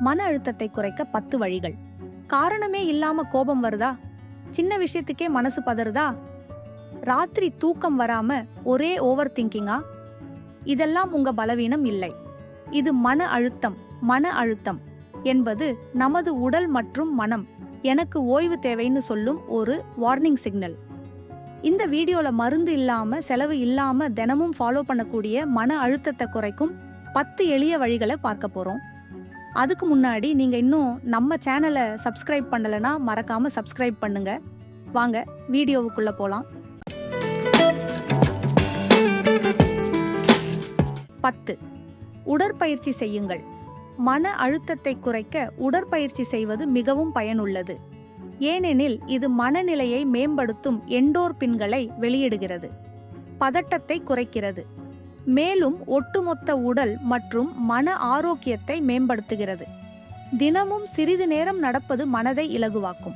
மன அழுத்தத்தை குறைக்க பத்து வழிகள். காரணமே இல்லாம கோபம் வருதா? சின்ன விஷயத்துக்கே மனசு பதறுதா? ராத்திரி தூக்கம் வராம ஒரே ஓவர் திங்கிங்கா இதெல்லாம் உங்க பலவீனம் இல்லை. இது மன அழுத்தம் மன அழுத்தம் என்பது நமது உடல் மற்றும் மனம் எனக்கு ஓய்வு தேவைன்னு சொல்லும் ஒரு வார்னிங் சிக்னல் இந்த வீடியோல மருந்து இல்லாம செலவு இல்லாம தினமும் ஃபாலோ பண்ணக்கூடிய மன அழுத்தத்தை குறைக்கும் பத்து எளிய வழிகளை பார்க்க போறோம். அதுக்கு முன்னாடி நீங்கள் இன்னும் நம்ம சேனலை சப்ஸ்கிரைப் பண்ணலைன்னா மறக்காமல் சப்ஸ்கிரைப் பண்ணுங்கள் வாங்க வீடியோவுக்குள்ளே போகலாம் பத்து. உடற்பயிற்சி செய்யுங்கள். மன அழுத்தத்தை குறைக்க உடற்பயிற்சி செய்வது மிகவும் பயனுள்ளது. ஏனெனில் இது மனநிலையை மேம்படுத்தும் எண்டோர்பின்களை வெளியிடுகிறது. பதட்டத்தை குறைக்கிறது. மேலும் ஒட்டுமொத்த உடல் மற்றும் மன ஆரோக்கியத்தை மேம்படுத்துகிறது. தினமும் சிறிது நேரம் நடப்பது மனதை இலகுவாக்கும்.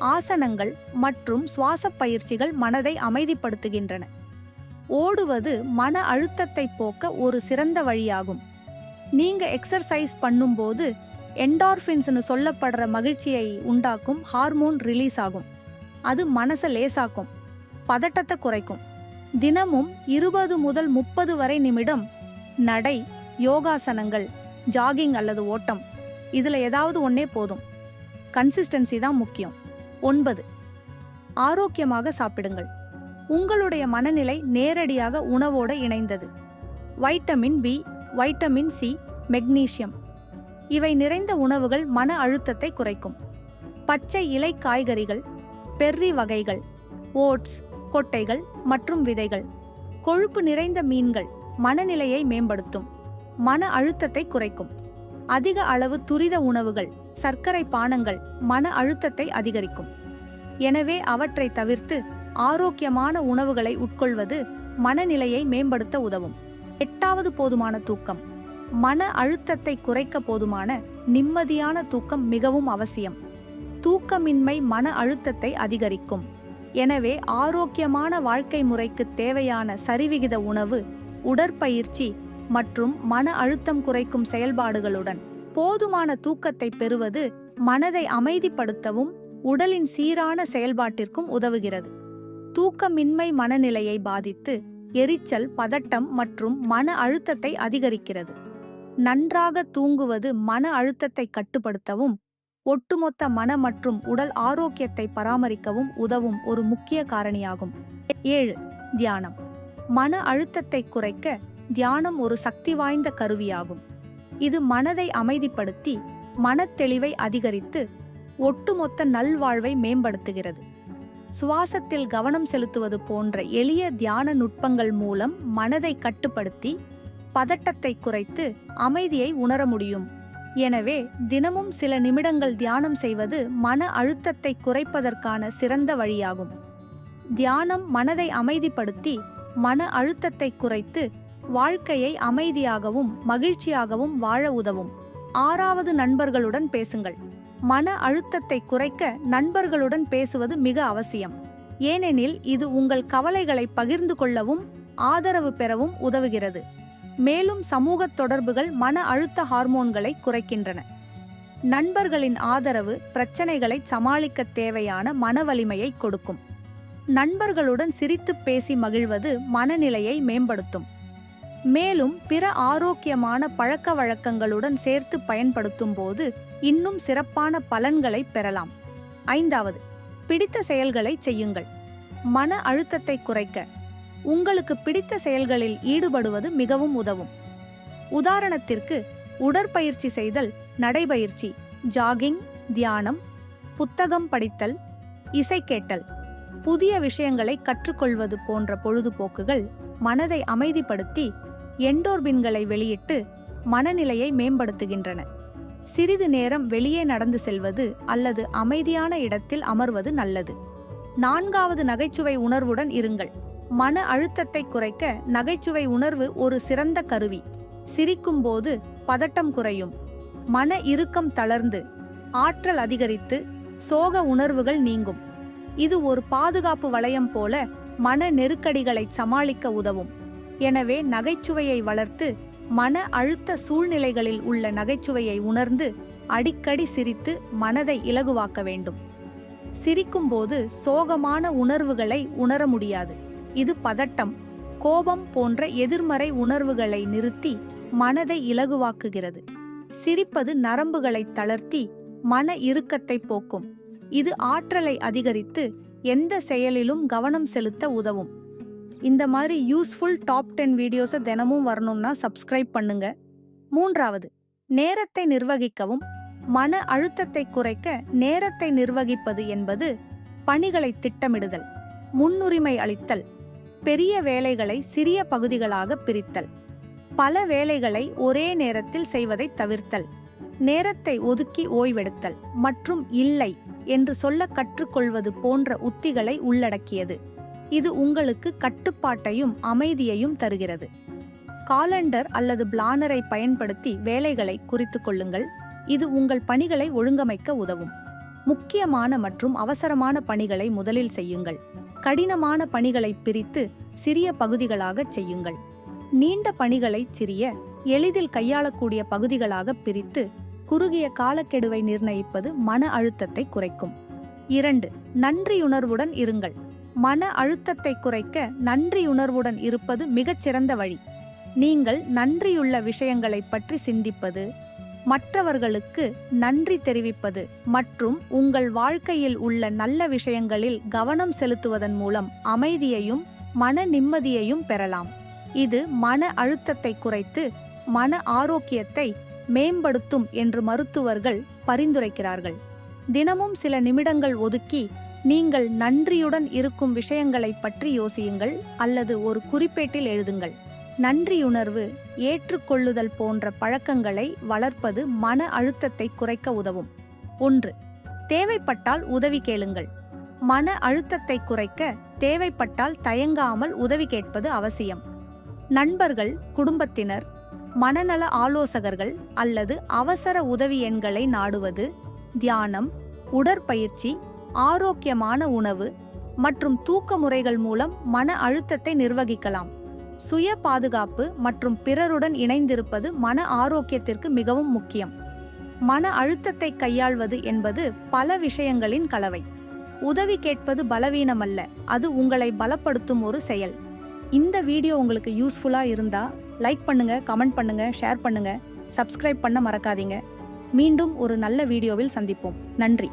ஆசனங்கள் மற்றும் சுவாச பயிற்சிகள் மனதை அமைதிப்படுத்துகின்றன. ஓடுவது மன அழுத்தத்தை போக்க ஒரு சிறந்த வழியாகும். நீங்க எக்ஸர்சைஸ் பண்ணும்போது என்டார்ஃபின்ஸ்னு சொல்லப்படுற மகிழ்ச்சியை உண்டாக்கும் ஹார்மோன் ரிலீஸ் ஆகும். அது மனசை லேசாக்கும் பதட்டத்தை குறைக்கும். தினமும் இருபது முதல் முப்பது வரை நிமிடம் நடை யோகாசனங்கள் ஜாகிங் அல்லது ஓட்டம். இதில் ஏதாவது ஒன்றே போதும். கன்சிஸ்டன்சி தான் முக்கியம். ஒன்பது. ஆரோக்கியமாக சாப்பிடுங்கள். உங்களுடைய மனநிலை நேரடியாக உணவோடு இணைந்தது. Vitamin B vitamin C magnesium. இவை நிறைந்த உணவுகள் மன அழுத்தத்தை குறைக்கும். பச்சை இலை காய்கறிகள் பெர்ரி வகைகள் ஓட்ஸ் கொட்டைகள் மற்றும் விதைகள். கொழுப்பு நிறைந்த மீன்கள் மனநிலையை மேம்படுத்தும். மன அழுத்தத்தை குறைக்கும். அதிக அளவு துரித உணவுகள் சர்க்கரை பானங்கள் மன அழுத்தத்தை அதிகரிக்கும். எனவே அவற்றை தவிர்த்து ஆரோக்கியமான உணவுகளை உட்கொள்வது மனநிலையை மேம்படுத்த உதவும். எட்டாவது போதுமான தூக்கம். மன அழுத்தத்தை குறைக்க போதுமான நிம்மதியான தூக்கம் மிகவும் அவசியம். தூக்கமின்மை மன அழுத்தத்தை அதிகரிக்கும். எனவே ஆரோக்கியமான வாழ்க்கை முறைக்கு தேவையான சரிவிகித உணவு உடற்பயிற்சி மற்றும் மன அழுத்தம் குறைக்கும் செயல்பாடுகளுடன் போதுமான தூக்கத்தை பெறுவது மனதை அமைதிப்படுத்தவும் உடலின் சீரான செயல்பாட்டிற்கும் உதவுகிறது. தூக்கமின்மை மனநிலையை பாதித்து எரிச்சல் பதட்டம் மற்றும் மன அழுத்தத்தை அதிகரிக்கிறது. நன்றாக தூங்குவது மன அழுத்தத்தை கட்டுப்படுத்தவும் ஒட்டுமொத்த மன மற்றும் உடல் ஆரோக்கியத்தை பராமரிக்கவும் உதவும் ஒரு முக்கிய காரணியாகும். ஏழு தியானம். மன அழுத்தத்தை குறைக்க தியானம் ஒரு சக்தி வாய்ந்த கருவியாகும். இது மனதை அமைதிப்படுத்தி மனத்தெளிவை அதிகரித்து ஒட்டுமொத்த நல்வாழ்வை மேம்படுத்துகிறது. சுவாசத்தில் கவனம் செலுத்துவது போன்ற எளிய தியான நுட்பங்கள் மூலம் மனதை கட்டுப்படுத்தி பதட்டத்தை குறைத்து அமைதியை உணர முடியும். எனவே தினமும் சில நிமிடங்கள் தியானம் செய்வது மன அழுத்தத்தை குறைப்பதற்கான சிறந்த வழியாகும். தியானம் மனதை அமைதிப்படுத்தி மன அழுத்தத்தை குறைத்து வாழ்க்கையை அமைதியாகவும் மகிழ்ச்சியாகவும் வாழ உதவும். ஆறாவது நண்பர்களுடன் பேசுங்கள். மன அழுத்தத்தை குறைக்க நண்பர்களுடன் பேசுவது மிக அவசியம். ஏனெனில் இது உங்கள் கவலைகளை பகிர்ந்து கொள்ளவும் ஆதரவு பெறவும் உதவுகிறது. மேலும் சமூக தொடர்புகள் மன அழுத்த ஹார்மோன்களை குறைக்கின்றன. நண்பர்களின் ஆதரவு பிரச்சனைகளை சமாளிக்க தேவையான மன வலிமையை கொடுக்கும். நண்பர்களுடன் சிரித்து பேசி மகிழ்வது மனநிலையை மேம்படுத்தும். மேலும் பிற ஆரோக்கியமான பழக்க வழக்கங்களுடன் சேர்த்து பயன்படுத்தும் போது இன்னும் சிறப்பான பலன்களை பெறலாம். ஐந்தாவது பிடித்த செயல்களை செய்யுங்கள். மன அழுத்தத்தை குறைக்க உங்களுக்கு பிடித்த செயல்களில் ஈடுபடுவது மிகவும் உதவும். உதாரணத்திற்கு உடற்பயிற்சி செய்தல் நடைபயிற்சி ஜாகிங் தியானம் புத்தகம் படித்தல் இசை கேட்டல் புதிய விஷயங்களை கற்றுக்கொள்வது போன்ற பொழுதுபோக்குகள் மனதை அமைதிப்படுத்தி எண்டோர்பின்களை வெளியிட்டு மனநிலையை மேம்படுத்துகின்றன. சிறிது நேரம் வெளியே நடந்து செல்வது அல்லது அமைதியான இடத்தில் அமர்வது நல்லது. நான்காவது நகைச்சுவை உணர்வுடன் இருங்கள். மன அழுத்தத்தை குறைக்க நகைச்சுவை உணர்வு ஒரு சிறந்த கருவி. சிரிக்கும்போது பதட்டம் குறையும். மன இறுக்கம் தளர்ந்து ஆற்றல் அதிகரித்து சோக உணர்வுகள் நீங்கும். இது ஒரு பாதுகாப்பு வளையம் போல மன நெருக்கடிகளை சமாளிக்க உதவும். எனவே நகைச்சுவையை வளர்த்து மன அழுத்த சூழ்நிலைகளில் உள்ள நகைச்சுவையை உணர்ந்து அடிக்கடி சிரித்து மனதை இலகுவாக்க வேண்டும். சிரிக்கும்போது சோகமான உணர்வுகளை உணர முடியாது. இது பதட்டம் கோபம் போன்ற எதிர்மறை உணர்வுகளை நிறுத்தி மனதை இலகுவாக்குகிறது. சிரிப்பது நரம்புகளை தளர்த்தி மன இறுக்கத்தை போக்கும். இது ஆற்றலை அதிகரித்து எந்த செயலிலும் கவனம் செலுத்த உதவும். இந்த மாதிரி யூஸ்ஃபுல் டாப் டென் வீடியோஸை தினமும் வரணும்னா சப்ஸ்கிரைப் பண்ணுங்க. மூன்றாவது நேரத்தை நிர்வகிக்கவும். மன அழுத்தத்தை குறைக்க நேரத்தை நிர்வகிப்பது என்பது பணிகளை திட்டமிடுதல் முன்னுரிமை அளித்தல். பெரிய வேலைகளை சிறிய பகுதிகளாக பிரித்தல். பல வேலைகளை ஒரே நேரத்தில் செய்வதை தவிர்த்தல். நேரத்தை ஒதுக்கி ஓய்வெடுத்தல் மற்றும் இல்லை என்று சொல்ல கற்றுக்கொள்வது போன்ற உத்திகளை உள்ளடக்கியது. இது உங்களுக்கு கட்டுப்பாட்டையும் அமைதியையும் தருகிறது. காலண்டர் அல்லது பிளானரை பயன்படுத்தி வேலைகளை குறித்து கொள்ளுங்கள். இது உங்கள் பணிகளை ஒழுங்கமைக்க உதவும். முக்கியமான மற்றும் அவசரமான பணிகளை முதலில் செய்யுங்கள். கடினமான பணிகளை பிரித்து சிறிய பகுதிகளாகச் செய்யுங்கள். நீண்ட பணிகளை சிறிய எளிதில் கையாளக்கூடிய பகுதிகளாக பிரித்து குறுகிய காலக்கெடுவை நிர்ணயிப்பது மன அழுத்தத்தை குறைக்கும். இரண்டு நன்றியுணர்வுடன் இருங்கள். மன அழுத்தத்தை குறைக்க நன்றியுணர்வுடன் இருப்பது மிகச்சிறந்த வழி. நீங்கள் நன்றியுள்ள விஷயங்களைப் பற்றி சிந்திப்பது மற்றவர்களுக்கு நன்றி தெரிவிப்பது மற்றும் உங்கள் வாழ்க்கையில் உள்ள நல்ல விஷயங்களில் கவனம் செலுத்துவதன் மூலம் அமைதியையும் மன நிம்மதியையும் பெறலாம். இது மன அழுத்தத்தை குறைத்து மன ஆரோக்கியத்தை மேம்படுத்தும் என்று மருத்துவர்கள் பரிந்துரைக்கிறார்கள். தினமும் சில நிமிடங்கள் ஒதுக்கி நீங்கள் நன்றியுடன் இருக்கும் விஷயங்களைப் பற்றி யோசியுங்கள் அல்லது ஒரு குறிப்பேட்டில் எழுதுங்கள். நன்றியுணர்வு ஏற்றுக்கொள்ளுதல் போன்ற பழக்கங்களை வளர்ப்பது மன அழுத்தத்தை குறைக்க உதவும். ஒன்று தேவைப்பட்டால் உதவி கேளுங்கள். மன அழுத்தத்தை குறைக்க தேவைப்பட்டால் தயங்காமல் உதவி கேட்பது அவசியம். நண்பர்கள் குடும்பத்தினர் மனநல ஆலோசகர்கள் அல்லது அவசர உதவி எண்களை நாடுவது தியானம் உடற்பயிற்சி ஆரோக்கியமான உணவு மற்றும் தூக்க முறைகள் மூலம் மன அழுத்தத்தை நிர்வகிக்கலாம். சுய பாதுகாப்பு மற்றும் பிறருடன் இணைந்திருப்பது மன ஆரோக்கியத்திற்கு மிகவும் முக்கியம். மன அழுத்தத்தை கையாள்வது என்பது பல விஷயங்களின் கலவை. உதவி கேட்பது பலவீனமல்ல அது உங்களை பலப்படுத்தும் ஒரு செயல். இந்த வீடியோ உங்களுக்கு யூஸ்ஃபுல்லா இருந்தா லைக் பண்ணுங்க கமெண்ட் பண்ணுங்க ஷேர் பண்ணுங்க சப்ஸ்கிரைப் பண்ண மறக்காதீங்க. மீண்டும் ஒரு நல்ல வீடியோவில் சந்திப்போம். நன்றி.